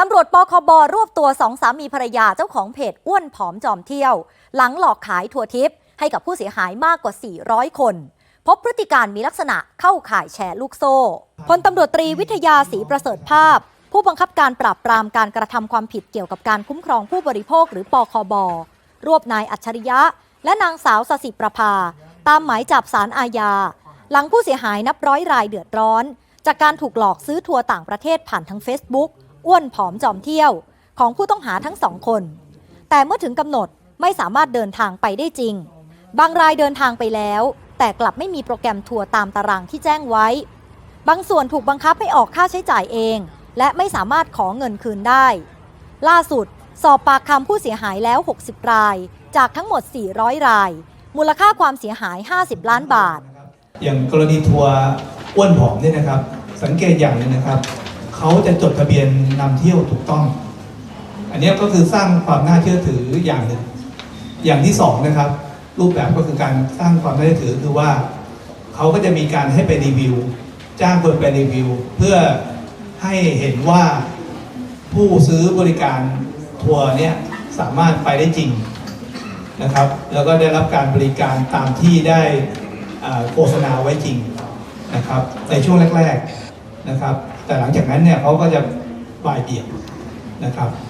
ตำรวจปคบรวบตัวสองสามีภรรยาเจ้าของเพจอ้วนผอมจอมเที่ยว หลังหลอกขายทัวร์ทิป ให้กับผู้เสียหายมากกว่า 400 คน พบพฤติการมีลักษณะเข้าข่ายแชร์ลูกโซ่พลตำรวจตรีวิทยาศรีประเสริฐภาพ ผู้บังคับการปราบปรามการกระทำความผิดเกี่ยวกับการคุ้มครองผู้บริโภคหรือปคบรวบนายอัจฉริยะ และนางสาวสสิประภา ตามหมายจับสารอาญา หลังผู้เสียหายนับร้อยรายเดือดร้อน จากการถูกหลอกซื้อทัวร์ต่างประเทศผ่านทาง Facebook อ้วนผอมจอมเที่ยวของผู้ต้องหาทั้งสองคน แต่เมื่อถึงกำหนดไม่สามารถเดินทางไปได้จริง บางรายเดินทางไปแล้ว แต่กลับไม่มีโปรแกรมทัวร์ตามตารางที่แจ้งไว้ บางส่วนถูกบังคับให้ออกค่าใช้จ่ายเอง และไม่สามารถขอเงินคืนได้ ล่าสุด สอบปากคำผู้เสียหายแล้ว 60 ราย จากทั้งหมด 400 ราย มูลค่าความเสียหาย 50 ล้านบาท อย่างกรณีทัวร์อ้วนผอมเนี่ยนะครับ สังเกตอย่างนึงนะครับ เขาจะจดทะเบียนนำเที่ยวถูกต้อง อันนี้ก็คือสร้างความน่าเชื่อถืออย่างหนึ่ง อย่างที่สองนะครับ รูปแบบก็คือการสร้างความน่าเชื่อถือคือว่าเขาก็จะมีการให้ไปรีวิว จ้างคนไปรีวิว เพื่อให้เห็นว่าผู้ซื้อบริการทัวร์เนี่ยสามารถไปได้จริงนะครับ แล้วก็ได้รับการบริการตามที่ได้โฆษณาไว้จริงนะครับ ในช่วงแรก ๆ นะครับ แต่หลังจากนั้นเนี่ยเขาก็จะบ่ายเบี่ยงนะครับ